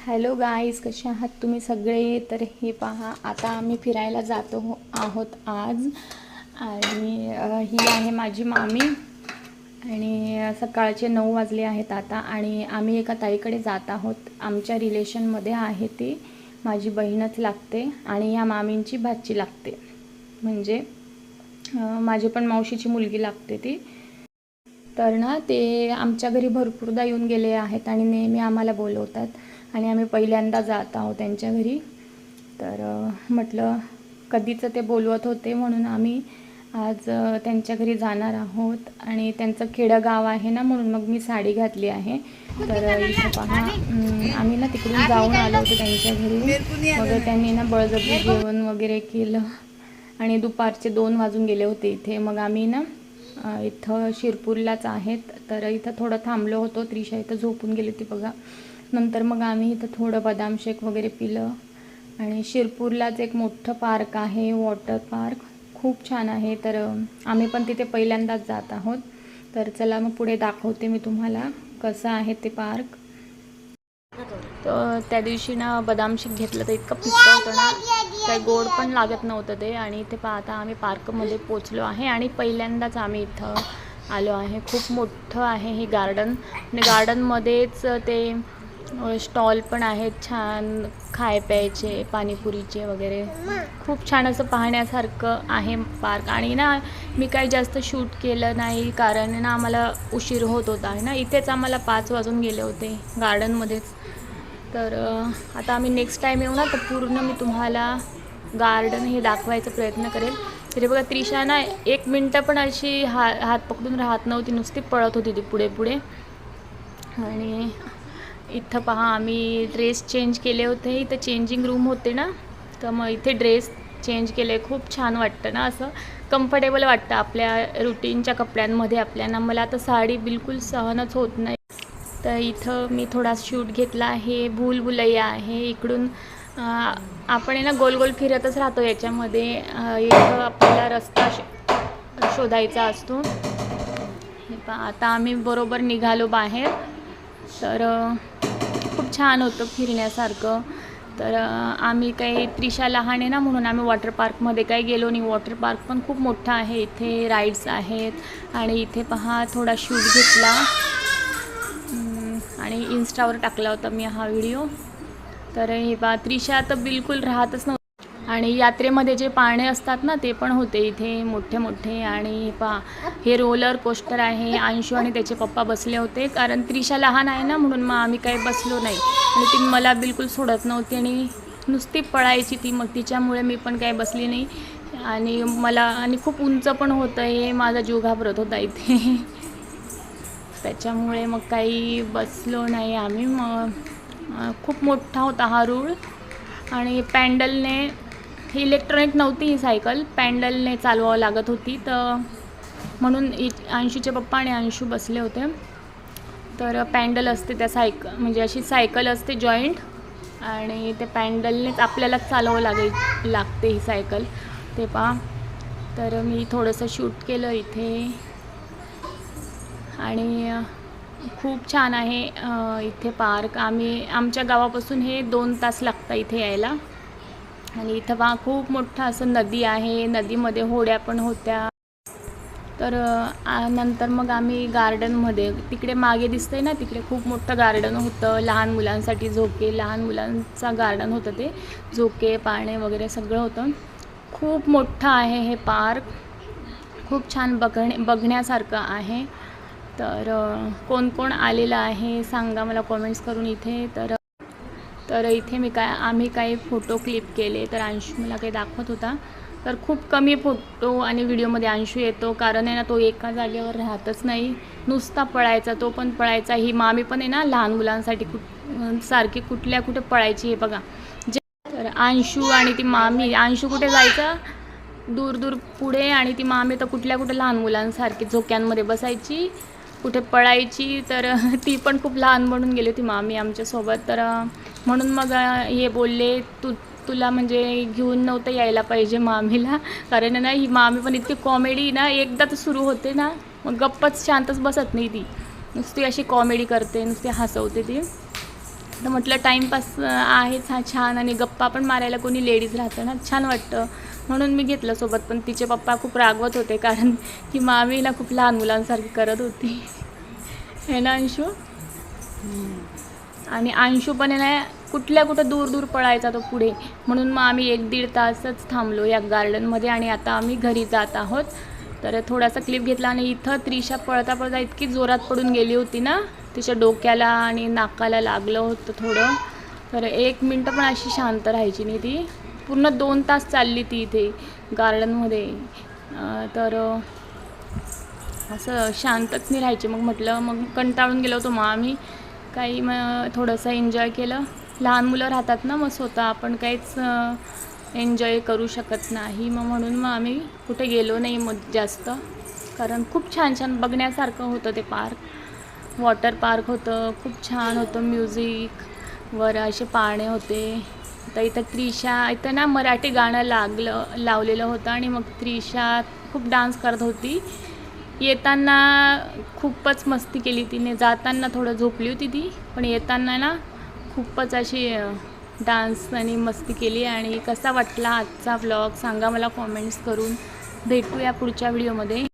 Hello guys कसे आहात तुम्ही सगळे? तर हे पहा आता आम्ही फिरायला जातो हो आहोत आज. आणि ही आहे माझी मामी. आणि सकाळचे नऊ वाजले आहेत आता. आणि आम्ही एका ताईकडे जात आहोत. आमच्या रिलेशनमध्ये आहे ती. माझी बहीणच लागते. आणि ह्या मामींची भाची लागते. म्हणजे माझी पण मावशीची मुलगी लागते ती. तर ना ते आमच्या घरी भरपूरदा येऊन गेले आहेत आणि नेहमी आम्हाला बोलवतात. आणि आम्ही पहिल्यांदा जात आहोत त्यांच्या घरी. तर म्हटलं कधीचं ते बोलवत होते म्हणून आम्ही आज त्यांच्या घरी जाणार आहोत. आणि त्यांचं खेडं गाव आहे ना म्हणून मग मी साडी घातली आहे. तर इथं पहा. आम्ही ना तिकडून जाऊन आलो होतो त्यांच्या घरी. मग त्यांनी ना बळजबरी जेवण वगैरे केलं. आणि दुपारचे दोन वाजून गेले होते इथे. मग आम्ही ना इथं शिरपूरलाच आहेत. तर इथं थोडं थांबलो होतो. त्रिशा इथं झोपून गेली ती बघा. नंतर मग आम्ही इथं थोडं बदाम शेक वगैरे पिलं. आणि शिरपूरलाच एक मोठं पार्क आहे वॉटर पार्क. खूप छान आहे. तर आम्ही पण तिथे पहिल्यांदाच जात आहोत. तर चला मग पुढे दाखवते मी तुम्हाला कसं आहे ते पार्क. तर त्या दिवशी ना बदाम शेक घेतलं तर इतकं पिक्क होतं ना काही गोड पण लागत नव्हतं ते. आणि इथे पाहता आम्ही पार्कमध्ये पोचलो आहे आणि पहिल्यांदाच आम्ही इथं आलो आहे. खूप मोठं आहे हे गार्डन. आणि गार्डनमध्येच ते स्टॉल पण आहेत छान खाय प्यायचे पाणीपुरीचे वगैरे. खूप छान असं पाहण्यासारखं आहे पार्क आणि ना मी काही जास्त शूट केलं नाही कारण ना आम्हाला उशीर होत होता. आहे ना इथेच आम्हाला पाच वाजून गेले होते गार्डनमध्येच तर आता आम्ही नेक्स्ट टाईम येऊ ना तर पूर्ण मी तुम्हाला गार्डन हे दाखवायचा प्रयत्न करेल. तरी बघा त्रिशा ना एक मिनटं पण अशी हा हात पकडून राहत नव्हती. नुसती पळत होती ती पुढे पुढे आणि इथं पहा आम्ही ड्रेस चेंज केले होते. इथं चेंजिंग रूम होते ना. तर मग इथे ड्रेस चेंज केले. खूप छान वाटतं ना असं. कम्फर्टेबल वाटतं आपल्या रुटीनच्या कपड्यांमध्ये आपल्याला. मला आता साडी बिलकुल सहनच होत नाही. तर इथं मी थोडा शूट घेतला आहे. भूलभुलैया आहे. इकडून आपण आहे ना गोल गोल फिरतच राहतो याच्यामध्ये. इथं आपल्याला रस्ता श- शोधायचा असतो. हे पहा आता आम्ही बरोबर निघालो बाहेर. तर खूप छान होतं फिरण्यासारखं. तर आम्ही काही त्रिशा लहान आहे ना म्हणून आम्ही वॉटर पार्कमध्ये काही गेलो नाही. वॉटर पार्क पण खूप मोठा आहे. इथे राईड्स आहेत आणि इथे पहा थोडा शूट घेतला. आणि इन्स्टावर टाकला होता मी हा व्हिडिओ. तर हे बा त्रिशा तर बिलकुल राहतच नव्हतं. आणि यात्रेमध्ये जे पाळणे असतात ना ते पण होते इथे मोठे मोठे. आणि पा हे रोलर कोस्टर आहे अंशू आणि त्याचे पप्पा बसले होते. कारण त्रिशा लहान आहे ना म्हणून मग आम्ही काही बसलो नाही. आणि ती मला बिलकुल सोडत नव्हती आणि नुसती पळायची ती. मग तिच्यामुळे मी पण काही बसली नाही. आणि मला आणि खूप उंच पण होतं हे. माझा जीव घाबरत होता इथे. त्याच्यामुळे मग काही बसलो नाही आम्ही. मग खूप मोठा होता हा रूळ. आणि पॅन्डलने ही इलेक्ट्रॉनिक नव्हती ही सायकल. पॅन्डलने चालवावं लागत होती. तर म्हणून इ अंशूचे पप्पा आणि अंशू बसले होते. तर पॅन्डल असते त्या सायक म्हणजे अशी सायकल असते जॉईंट आणि ते पॅन्डलनेच आपल्यालाच चालवावं लागे लागते ही सायकल. ते पहा. तर मी थोडंसं शूट केलं इथे. आणि खूप छान आहे इथे पार्क. आम्ही आमच्या गावापासून हे दोन तास लागतं इथे यायला. आणि इथं बा खूप मोठं असं नदी आहे. नदीमध्ये होड्या पण होत्या. तर आ- नंतर मग आम्ही गार्डनमध्ये तिकडे मागे दिसतंय ना तिकडे खूप मोठं गार्डन होतं. लहान मुलांसाठी झोके लहान मुलांचा गार्डन होतं ते. झोके पाळणे वगैरे सगळं होतं. खूप मोठं आहे हे पार्क. खूप छान बघणे बघण्यासारखं आहे. तर कोण कोण आलेलं आहे सांगा मला कॉमेंट्स करून इथे. तर तर इथे मी काय आम्ही काही फोटो क्लिप केले तर अंशू मला काही दाखवत होता. तर खूप कमी फोटो आणि व्हिडिओमध्ये अंशू येतो कारण आहे ना तो एका जागेवर राहतच नाही. नुसता पळायचा तो पण पळायचा ही मामी पण आहे ना लहान मुलांसाठी कुठ सारखी कुठल्या कुठे पळायची हे बघा. जे तर अंशू आणि ती मामी अंशू कुठे जायचा? दूर दूर पुढे आणि ती मामी तर कुठल्या कुठे लहान मुलांसारखी झोक्यांमध्ये बसायची कुठे पळायची तर ती पण खूप लहान म्हणून गेली होती मामी आमच्यासोबत. तर म्हणून मग हे बोलले तू तुला म्हणजे घेऊन नव्हतं यायला पाहिजे मामीला. कारण ना ही मामी पण इतकी कॉमेडी ना एकदा तर सुरू होते ना मग गप्पच शांतच बसत नाही ती. नुसती अशी कॉमेडी करते नुसती हसवते ती. तर म्हटलं टाईमपास आहेच हा छान आणि गप्पा पण मारायला कोणी लेडीज राहतं ना छान वाटतं. म्हणून मी घेतलं सोबत पण तिचे पप्पा खूप रागवत होते कारण ती मामी ना खूप लहान मुलांसारखी करत होती. हे ना अंशू? आणि अंशू पण कुठल्या कुठं दूर दूर पळायचा तो पुढे. म्हणून मग आम्ही एक दीड तासच थांबलो या गार्डनमध्ये आणि आता आम्ही घरी जात आहोत. तर थोडासा क्लिप घेतला आणि इथं त्रिशा पळता पळता इतकी जोरात पडून गेली होती ना तिच्या डोक्याला आणि नाकाला लागलं होतं थोडं. तर एक मिनटं पण अशी शांत राहायची नाही ती. पूर्ण दोन तास चालली ती इथे गार्डनमध्ये तर असं शांतच नाही राहायची. मग म्हटलं मग कंटाळून गेलो होतो मग आम्ही. काही मग थोडंसं एन्जॉय केलं. लहान मुलं राहतात ना मग स्वतः आपण काहीच एन्जॉय करू शकत नाही. मग म्हणून मग आम्ही कुठे गेलो नाही मग जास्त. कारण खूप छान छान बघण्यासारखं होतं ते पार्क. वॉटर पार्क होतं खूप छान होतं म्युझिक. वर असे पाळणे होते. तर इथं त्रिशा इथं ना मराठी गाणं लागलं लावलेलं होतं आणि मग त्रिशा खूप डान्स करत होती. येताना खूपच मस्ती केली तिने. जाताना थोडं झोपली होती ती पण येताना ना खूपच अशी डान्स आणि मस्ती केली आणि कसा वाटला आजचा ब्लॉग सांगा मला कॉमेंट्स करून. भेटूया पुढच्या व्हिडिओमध्ये